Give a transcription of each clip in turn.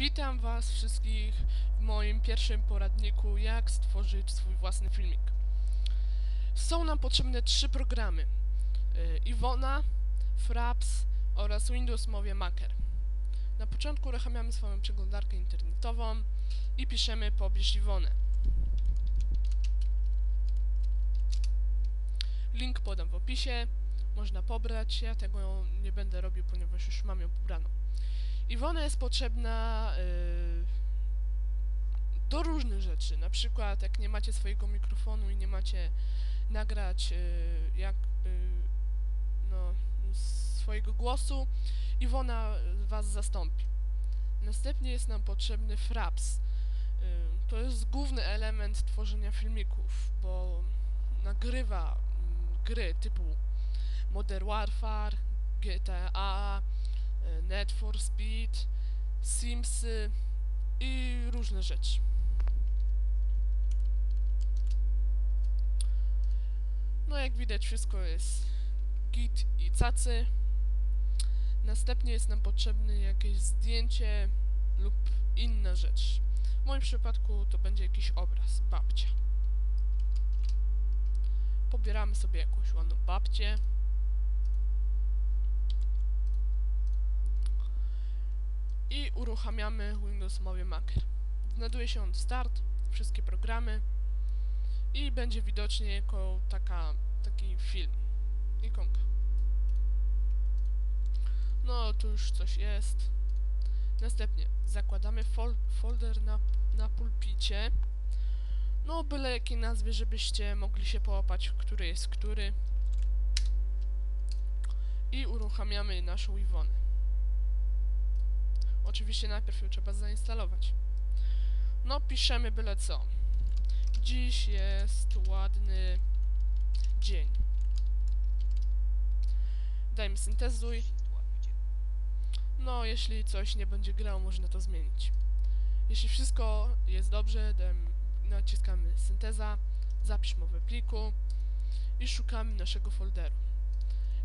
Witam Was wszystkich w moim pierwszym poradniku, jak stworzyć swój własny filmik. Są nam potrzebne trzy programy. y, Iwona, Fraps oraz Windows Movie Maker. Na początku uruchamiamy swoją przeglądarkę internetową i piszemy pobierz Iwonę. Link podam w opisie, można pobrać, ja tego nie będę robił, ponieważ już mam ją pobraną. Iwona jest potrzebna y, do różnych rzeczy. Na przykład, jak nie macie swojego mikrofonu i nie macie nagrać y, jak y, no, swojego głosu, Iwona was zastąpi. Następnie jest nam potrzebny Fraps. To jest główny element tworzenia filmików, bo nagrywa mm, gry typu Modern Warfare, GTA, e, Need for Speed, Simsy i różne rzeczy. No jak widać wszystko jest git i cacy. Następnie jest nam potrzebne jakieś zdjęcie lub inna rzecz. W moim przypadku to będzie jakiś obraz, babcia. Pobieramy sobie jakąś ładną babcię. I uruchamiamy Windows Movie Maker. Znajduje się on Start, wszystkie programy i będzie widocznie jako taka, taki film, ikonka. No, tu już coś jest. Następnie zakładamy fol folder na, na pulpicie. No, byle jakiej nazwy, żebyście mogli się połapać, który jest który. I uruchamiamy naszą Iwonę. Oczywiście najpierw ją trzeba zainstalować. No, piszemy byle co. Dziś jest ładny dzień. Dajmy syntezuj. No, jeśli coś nie będzie grało, można to zmienić. Jeśli wszystko jest dobrze, naciskamy synteza, zapisz mowę pliku i szukamy naszego folderu.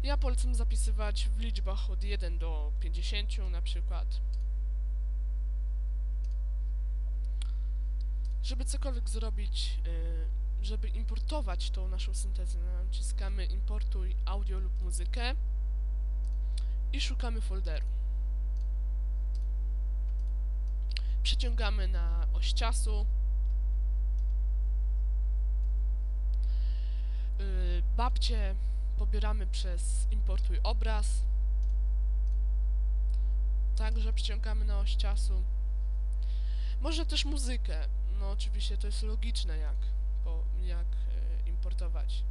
Ja polecam zapisywać w liczbach od 1 do 50 na przykład. Żeby cokolwiek zrobić, y, żeby importować tą naszą syntezę, naciskamy importuj audio lub muzykę i szukamy folderu. Przeciągamy na oś czasu. Y, babcie pobieramy przez importuj obraz. Także przyciągamy na oś czasu. Może też muzykę. No oczywiście to jest logiczne jak, po, jak e, importować.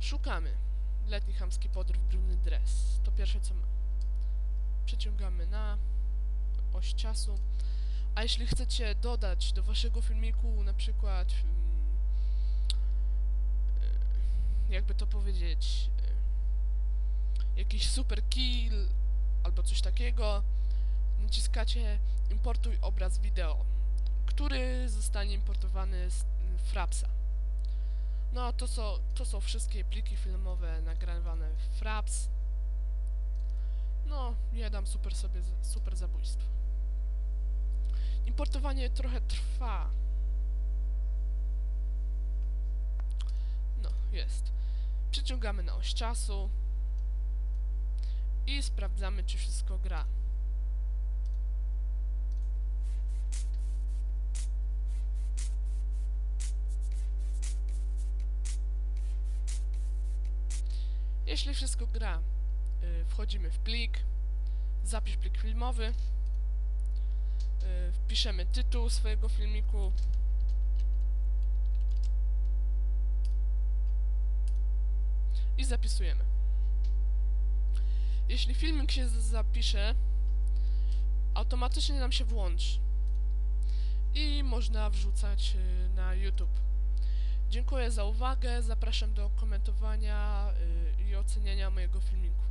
Szukamy. Letni chamski podróż, brudny dres. To pierwsze co ma. Przeciągamy na oś czasu. A jeśli chcecie dodać do waszego filmiku na przykład mm, e, jakby to powiedzieć e, jakiś super kill albo coś takiego naciskacie importuj obraz wideo który zostanie importowany z mm, Frapsa. No, to są, to są wszystkie pliki filmowe nagrywane w Fraps. No, ja dam super sobie super zabójstwo. Importowanie trochę trwa. No, jest. Przyciągamy na oś czasu i sprawdzamy, czy wszystko gra. Jeśli wszystko gra, y, wchodzimy w plik, zapisz plik filmowy, y, wpiszemy tytuł swojego filmiku, i zapisujemy. Jeśli filmik się zapisze, automatycznie nam się włączy i można wrzucać y, na YouTube. Dziękuję za uwagę, zapraszam do komentowania y, i oceniania mojego filmiku.